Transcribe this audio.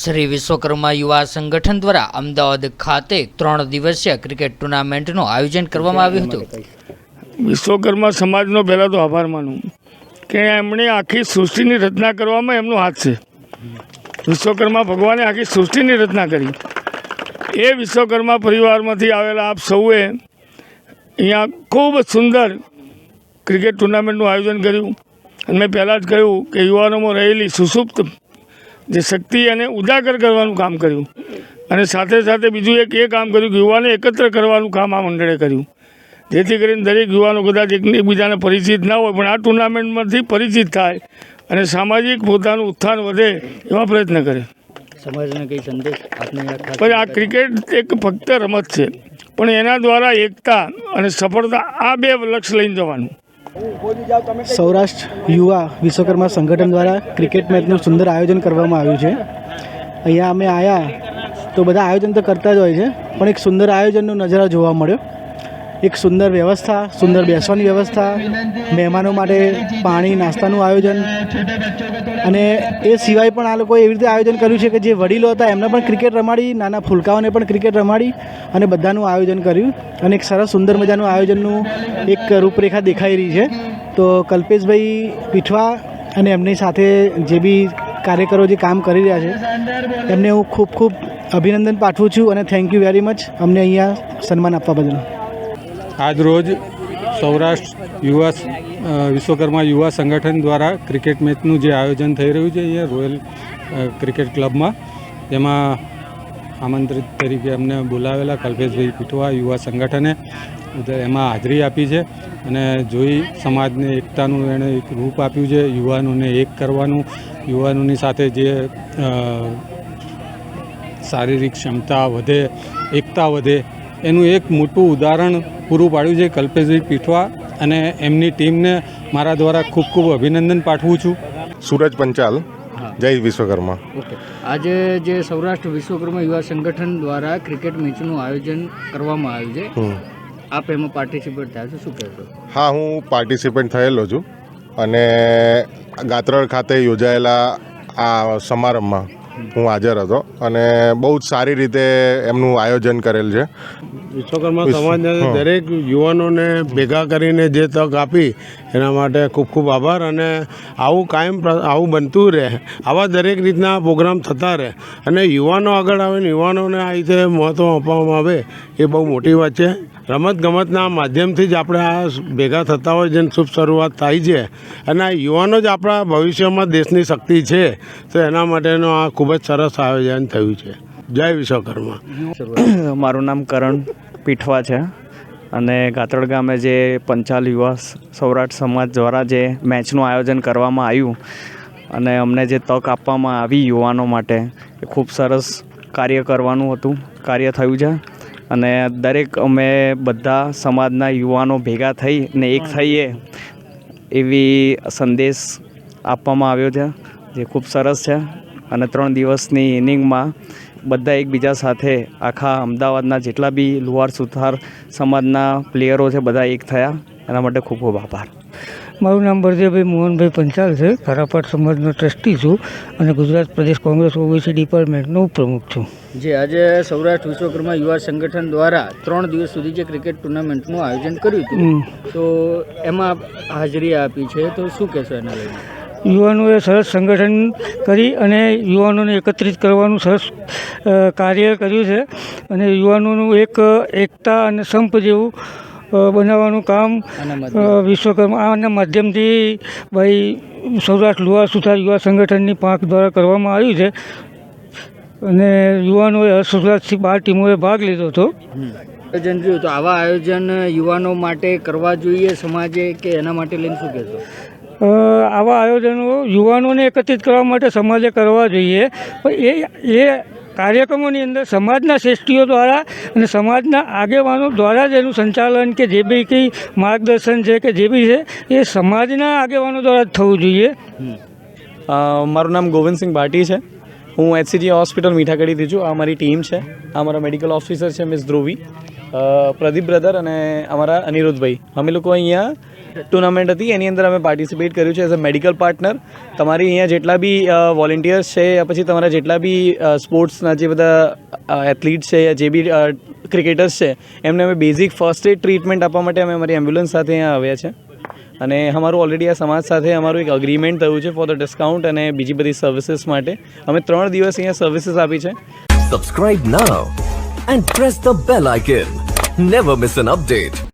શ્રી વિશ્વકર્મા યુવા સંગઠન દ્વારા અમદાવાદ ખાતે ત્રણ દિવસીય ક્રિકેટ ટુર્નામેન્ટનું આયોજન કરવામાં આવ્યું હતું. વિશ્વકર્મા સમાજનો પહેલાં તો આભાર માનું. કે એમણે આખી સૃષ્ટિની રચના કરવામાં એમનો હાથ છે. વિશ્વકર્મા ભગવાને આખી સૃષ્ટિની રચના કરી. એ વિશ્વકર્મા પરિવારમાંથી આવેલા આપ સૌએ અહીંયા ખૂબ સુંદર ક્રિકેટ ટુર્નામેન્ટનું આયોજન કર્યું. અને મેં પહેલાં જ કહ્યું કે યુવાનોમાં રહેલી સુસુપ્ત જે શક્તિ અને ઉજાગર કરવાનું કામ કર્યું. અને સાથે સાથે બીજું એક એ કામ કર્યું કે યુવાને એકત્ર કરવાનું કામ આ મંડળે કર્યું. જેથી કરીને દરેક યુવાનો કદાચ એકબીજાને પરિચિત ના હોય પણ આ ટુર્નામેન્ટમાંથી પરિચિત થાય અને સામાજિક પોતાનું ઉત્થાન વધે એવા પ્રયત્ન કરે. સમાજને કઈ સંદેશ પણ આ ક્રિકેટ એક ફક્ત રમત છે. પણ એના દ્વારા એકતા અને સફળતા આ બે લક્ષ લઈને જવાનું. સૌરાષ્ટ્ર યુવા વિશ્વકર્મા સંગઠન દ્વારા ક્રિકેટ મેચનું સુંદર આયોજન કરવામાં આવ્યું છે. અહીંયા અમે આવ્યા તો બધા આયોજન તો કરતા જ હોય છે, પણ એક સુંદર આયોજનનો નજારો જોવા મળ્યો. એક સુંદર વ્યવસ્થા, સુંદર બેસવાની વ્યવસ્થા, મહેમાનો માટે પાણી, નાસ્તાનું આયોજન. અને એ સિવાય પણ આ લોકોએ એવી રીતે આયોજન કર્યું છે કે જે વડીલો હતા, એમને પણ ક્રિકેટ રમાડી, નાના ફૂલકાઓને પણ ક્રિકેટ રમાડી અને બધાનું આયોજન કર્યું. અને એક સરસ સુંદર મજાનું આયોજનનું એક રૂપરેખા દેખાઈ રહી છે. તો કલ્પેશભાઈ પીઠવા અને એમની સાથે જે બી કાર્યકરો જે કામ કરી રહ્યા છે, એમને હું ખૂબ ખૂબ અભિનંદન પાઠવું છું અને થેન્ક યુ વેરી મચ અમને અહીંયા સન્માન આપવા બદલ. આજ રોજ સૌરાષ્ટ્ર યુવા વિશ્વકર્મા યુવા સંગઠન દ્વારા ક્રિકેટ મેચનું જે આયોજન થઈ રહ્યું છે અહીંયા રોયલ ક્રિકેટ ક્લબમાં તેમાં આમંત્રિત તરીકે અમને બોલાવેલા કલ્પેશભાઈ પીઠવા યુવા સંગઠને એમાં હાજરી આપી છે અને જોઈ સમાજને એકતાનું એણે એક રૂપ આપ્યું છે, યુવાનોને એક કરવાનું, યુવાનોની સાથે જે શારીરિક ક્ષમતા વધે, એકતા વધે એનું એક મોટું ઉદાહરણ પૂરું પાડ્યું છે કલ્પેશભાઈ પીઠવા અને એમની ટીમને મારા દ્વારા ખૂબ ખૂબ અભિનંદન પાઠવું છું. સૂરજ પંચાલ જય વિશ્વકર્મા. ઓકે. આજે જે સૌરાષ્ટ્ર વિશ્વકર્મા યુવા સંગઠન દ્વારા ક્રિકેટ મેચનું આયોજન કરવામાં આવ્યું છે. આપ એમાં પાર્ટિસિપેટ થયા છો શું કહેશો? હા હું પાર્ટિસિપેન્ટ થયેલો છું અને ગાત્રળ ખાતે યોજાયેલા આ સમારંભમાં હું હાજર હતો અને બહુ જ સારી રીતે એમનું આયોજન કરેલ છે. વિશ્વકર્મા વિશ્વ- સમાજના દરેક યુવાનોને ભેગા કરીને જે તક આપી એના માટે ખૂબ ખૂબ આભાર અને આવું કાયમ આવું બનતું રહે, આવા દરેક રીતના પ્રોગ્રામ થતા રહે. અને યુવાનો આગળ આવે ને યુવાનોને આ રીતે મહત્ત્વ આપવામાં આવે એ બહુ મોટી વાત છે. રમત ગમતના માધ્યમથી જ આપણે આ ભેગા થતા હોય જેની શુભ શરૂઆત થાય છે. અને આ યુવાનો જ આપણા ભવિષ્યમાં દેશની શક્તિ છે. તો એના માટેનું આ ખૂબ જ સરસ આયોજન થયું છે. જય વિશ્વકર્મા. મારું નામ કરણ પીઠવા છે. અને ગાત્રડ ગામે જે પંચાલ યુવા સૌરાષ્ટ્ર સમાજ દ્વારા જે મેચનું આયોજન કરવામાં આવ્યું અને અમને જે તક આપવામાં આવી યુવાનો માટે એ ખૂબ સરસ કાર્ય કરવાનું હતું, કાર્ય થયું છે. અને દરેક અમે બધા સમાજના યુવાનો ભેગા થઈ ને એક થઈએ એવી સંદેશ આપવામાં આવ્યો છે, જે ખૂબ સરસ છે. અને ત્રણ દિવસની ઇનિંગમાં બધા એકબીજા સાથે આખા અમદાવાદના જેટલા બી લુહાર સુથાર સમાજના પ્લેયરો છે બધા એક થયા. એના માટે ખૂબ ખૂબ આભાર. મારું નામ બળદેવભાઈ મોહનભાઈ પંચાલ છે. ખરાપાટ સમાજનો ટ્રસ્ટી છું અને ગુજરાત પ્રદેશ કોંગ્રેસ ઓબીસી ડિપાર્ટમેન્ટનો પ્રમુખ છું. જે આજે સૌરાષ્ટ્ર વિશ્વકર્મા યુવા સંગઠન દ્વારા ત્રણ દિવસ સુધી જે ક્રિકેટ ટુર્નામેન્ટનું આયોજન કર્યું હતું તો એમાં હાજરી આપી છે. તો શું કહેશો એના લઈને? યુવાનોએ સરસ સંગઠન કરી અને યુવાનોને એકત્રિત કરવાનું સરસ કાર્ય કર્યું છે. અને યુવાનોનું એક એકતા અને સંપ જેવું બનાવવાનું કામ? વિશ્વકર્મા આના માધ્યમથી ભાઈ સૌરાષ્ટ્ર લુવા સુથાર યુવા સંગઠનની પાંખ દ્વારા કરવામાં આવ્યું છે. અને યુવાનોએ હર્ષોલ્લાસથી બાર ટીમોએ ભાગ લીધો હતો. આયોજન તો આવા આયોજન યુવાનો માટે કરવા જોઈએ સમાજે કે એના માટે લઈને શું કહેશો? આવા આયોજનો યુવાનોને એકત્રિત કરવા માટે સમાજે કરવા જોઈએ. પણ એ એ કાર્યક્રમોની અંદર સમાજના શ્રેષ્ઠીઓ દ્વારા અને સમાજના આગેવાનો દ્વારા જ એનું સંચાલન કે જે બી કંઈ માર્ગદર્શન છે કે જે બી છે, એ સમાજના આગેવાનો દ્વારા જ થવું જોઈએ. મારું નામ ગોવિંદસિંહ ભાટી છે. હું એચસીજી હોસ્પિટલ મીઠાકડીથી છું. આ મારી ટીમ છે. આ અમારા મેડિકલ ઓફિસર છે મિસ ધ્રુવી. પ્રદીપ બ્રધર અને અમારા અનિરુદ્ધભાઈ. અમે લોકો અહીંયા ટુર્નામેન્ટ હતી. એની અંદર અમે પાર્ટિસિપેટ કર્યું છે એઝ અ મેડિકલ પાર્ટનર તમારી અહીંયા જેટલા બી વોલેન્ટિયર્સ છે પછી તમારા જેટલા બી સ્પોર્ટ્સના જે બધા એથ્લીટ્સ છે જે બી ક્રિકેટર્સ છે, એમને અમે બેઝિક ફર્સ્ટ એડ ટ્રીટમેન્ટ આપવા માટે અમે અમારી એમ્બ્યુલન્સ સાથે અહીંયા આવ્યા છે. અને અમારું ઓલરેડી આ સમાજ સાથે અમારું એક અગ્રીમેન્ટ થયું છે ફોર ધ ડિસ્કાઉન્ટ અને બીજી બધી સર્વિસીસ માટે. અમે ત્રણ દિવસ અહીંયા સર્વિસીસ આપી છે. Subscribe now and press the bell icon never miss an update.